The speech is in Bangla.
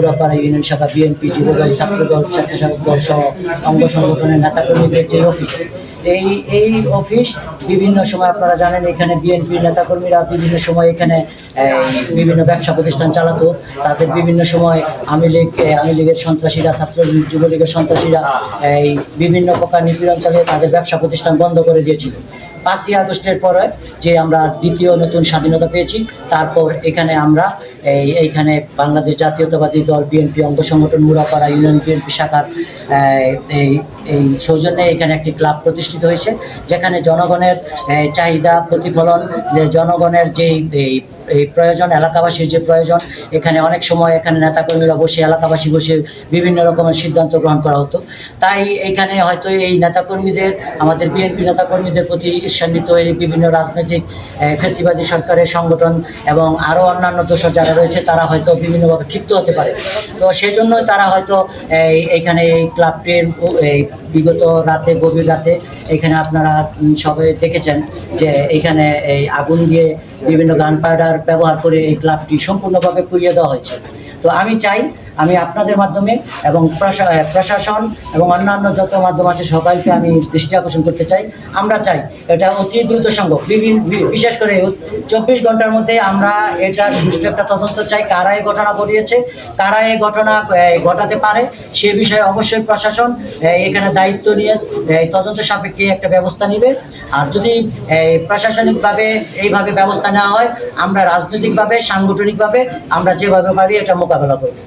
পুরাপাড়া ইউনিয়ন শাখা, বিএনপি যুবদল ছাত্রদল স্বেচ্ছাসেবক দল সহ অঙ্গ সংগঠনের নেতাকর্মীদের যে অফিস এই এই অফিস বিভিন্ন সময় আপনারা জানেন এখানে বিএনপির নেতাকর্মীরা বিভিন্ন সময় এখানে বিভিন্ন ব্যবসা প্রতিষ্ঠান চালাতো। তাদের বিভিন্ন সময় আওয়ামী লীগ আওয়ামী লীগের সন্ত্রাসীরা ছাত্রলীগ যুবলীগের সন্ত্রাসীরা, এই, বিভিন্ন প্রকার নিপীড়ন চালিয়ে তাদের ব্যবসা প্রতিষ্ঠান বন্ধ করে দিয়েছিল। পাঁচই আগস্টের পরে যে আমরা দ্বিতীয় নতুন স্বাধীনতা পেয়েছি, তারপর এখানে আমরা এই, এইখানে বাংলাদেশ জাতীয়তাবাদী দল, বিএনপি, অঙ্গ সংগঠন, মুরাপাড়া, ইউনিয়ন বিএনপি শাখার এই এই সৌজন্যে এখানে একটি ক্লাব প্রতিষ্ঠিত হয়েছে, যেখানে জনগণের চাহিদা, প্রতিফলন জনগণের যেই, এই এই প্রয়োজন, এলাকাবাসীর যে প্রয়োজন, এখানে অনেক সময় এখানে নেতাকর্মীরা বসে, এলাকাবাসী বসে বিভিন্ন রকমের সিদ্ধান্ত গ্রহণ করা হতো। তাই এখানে হয়তো এই নেতাকর্মীদের, আমাদের বিএনপি নেতাকর্মীদের প্রতি ঈর্ষান্বিত হয়ে বিভিন্ন রাজনৈতিক ফেসিবাদী সরকারের সংগঠন এবং আরও অন্যান্য দোষর যারা রয়েছে তারা হয়তো বিভিন্নভাবে ক্ষিপ্ত হতে পারে। তো সেই জন্যই তারা হয়তো এই এইখানে এই ক্লাবটির এই বিগত রাতে, গভীর রাতে এখানে আপনারা সবাই দেখেছেন যে এখানে এই আগুন দিয়ে বিভিন্ন গান পাউডার ব্যবহার করে এই ক্লাবটি সম্পূর্ণভাবে পুড়িয়ে দেওয়া হয়েছে। তো আমি চাই আমি আপনাদের মাধ্যমে এবং প্রশা- প্রশাসন এবং অন্যান্য যত মাধ্যম আছে সবাইকে আমি দৃষ্টি আকর্ষণ করতে চাই। আমরা চাই এটা অতি দ্রুত সম্ভব। বিভিন্ন, বিশেষ করে চব্বিশ ঘণ্টার মধ্যে আমরা এটার সুষ্ঠু একটা তদন্ত চাই। কারা এই ঘটনা ঘটিয়েছে, কারা এই ঘটনা ঘটাতে পারে, সে বিষয়ে অবশ্যই প্রশাসন এখানে দায়িত্ব নিয়ে তদন্ত সাপেক্ষে একটা ব্যবস্থা নেবে। আর যদি প্রশাসনিকভাবে এইভাবে ব্যবস্থা নেওয়া হয়, আমরা রাজনৈতিকভাবে, সাংগঠনিকভাবে আমরা যেভাবে পারি এটা মোকাবেলা করব।